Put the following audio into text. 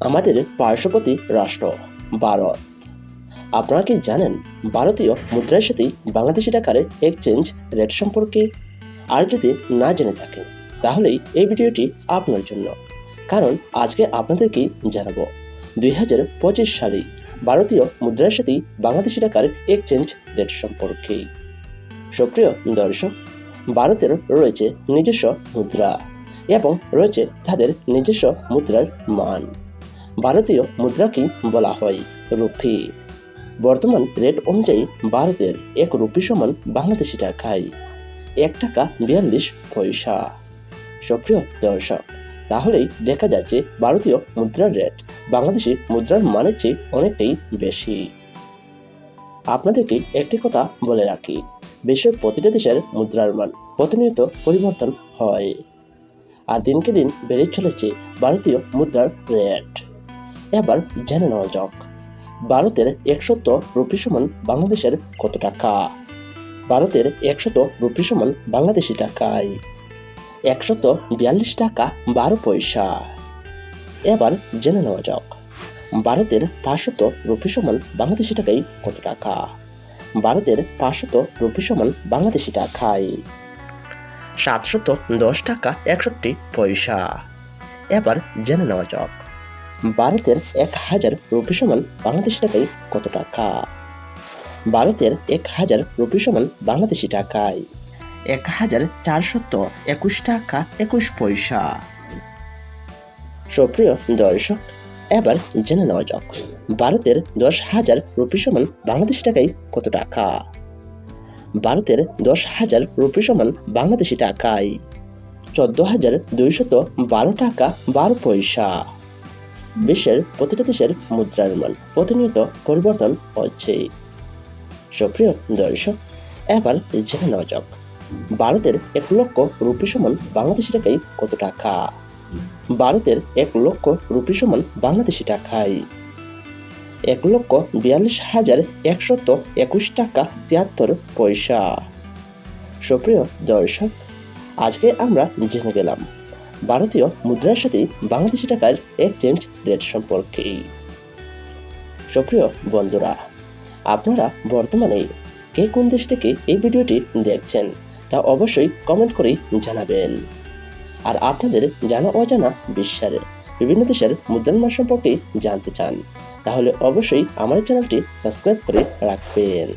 আমাদের পার্শ্ববর্তী রাষ্ট্র, ভারত। আপনারা কি জানেন, ভারতীয় মুদ্রার সাথে বাংলাদেশি টাকার এক্সচেঞ্জ রেট সম্পর্কে? আর যদি না জেনে থাকেন, তাহলেই এই ভিডিওটি আপনার জন্য। কারণ আজকে আপনাদেরকে জানাব, দুই হাজার পঁচিশ সালে ভারতীয় মুদ্রার সাথে বাংলাদেশি টাকার এক্সচেঞ্জ রেট সম্পর্কে। সক্রিয় দর্শক, ভারতের রয়েছে নিজস্ব মুদ্রা এবং রয়েছে তাদের নিজস্ব মুদ্রার মান। ভারতীয় মুদ্রাকেই বলা হয় রুপি। বর্তমান রেট অনুযায়ী ভারতের এক রুপি সমান বাংলাদেশি টাকায় এক টাকা বিয়াল্লিশ পয়সা। সক্রিয় দর্শক, তাহলেই দেখা যাচ্ছে ভারতীয় মুদ্রার রেট বাংলাদেশি মুদ্রার মানের চেয়ে অনেকটাই বেশি। আপনাদেরকে একটি কথা বলে রাখি, বিশ্বের প্রতিটা দেশের মুদ্রার মান প্রতিনিয়ত পরিবর্তন হয়। আর দিনকে দিন বেড়ে চলেছে ভারতীয় মুদ্রার রেট। এবার জেনে নেওয়া যাক। ভারতের একশত রুপি সমান বাংলাদেশের কত টাকা? ভারতের একশত রুপি সমান বাংলাদেশি টাকায় একশত বিয়াল্লিশ টাকা বারো পয়সা। এবার জেনে নেওয়া যাক, ভারতের পাঁচশত রুপি সমান বাংলাদেশি টাকায় কত টাকা? ভারতের পাঁচশত রুপি সমান বাংলাদেশি টাকায় সাতশত দশ টাকা একষট্টি পয়সা। এবার জেনে নেওয়া যাক ভারতের এক হাজার রুপি সমান বাংলাদেশি টাকায় কত টাকা? ভারতের এক হাজার রুপি সমান বাংলাদেশি টাকায় এক হাজার চারশত একুশ টাকা একুশ পয়সা। সুপ্রিয় দর্শক, এবার জেনে নেওয়া যাক, ভারতের দশ হাজার রুপি সমান বাংলাদেশি টাকায় কত টাকা? ভারতের দশ হাজার রুপি সমান বাংলাদেশি টাকায় চোদ্দ হাজার দুইশত বারো টাকা বারো পয়সা। বিশ্বের প্রতিটা দেশের মুদ্রার মান প্রতিনিয়ত পরিবর্তন হচ্ছে। সুপ্রিয় দর্শক, এবার জেনে নেওয়া যাক, ভারতের এক লক্ষ রুপি সমান বাংলাদেশি টাকায় কত টাকা? ভারতের এক লক্ষ রুপি সমান বাংলাদেশি টাকায় এক লক্ষ বিয়াল্লিশ হাজার একশত একুশ টাকা তিয়াত্তর পয়সা। সুপ্রিয় দর্শক, আজকে আমরা জেনে গেলাম ভারতীয় মুদ্রার সাথে বাংলাদেশি টাকার এক্সচেঞ্জ রেট সম্পর্কে সক্রিয় বন্ধুরা, আপনারা বর্তমানে কে কোন দেশ থেকে এই ভিডিওটি দেখছেন তা অবশ্যই কমেন্ট করে জানাবেন। আর আপনাদের জানা অজানা বিশ্বের বিভিন্ন দেশের মুদ্রার সম্পর্কে জানতে চান, তাহলে অবশ্যই আমার চ্যানেলটি সাবস্ক্রাইব করে রাখবেন।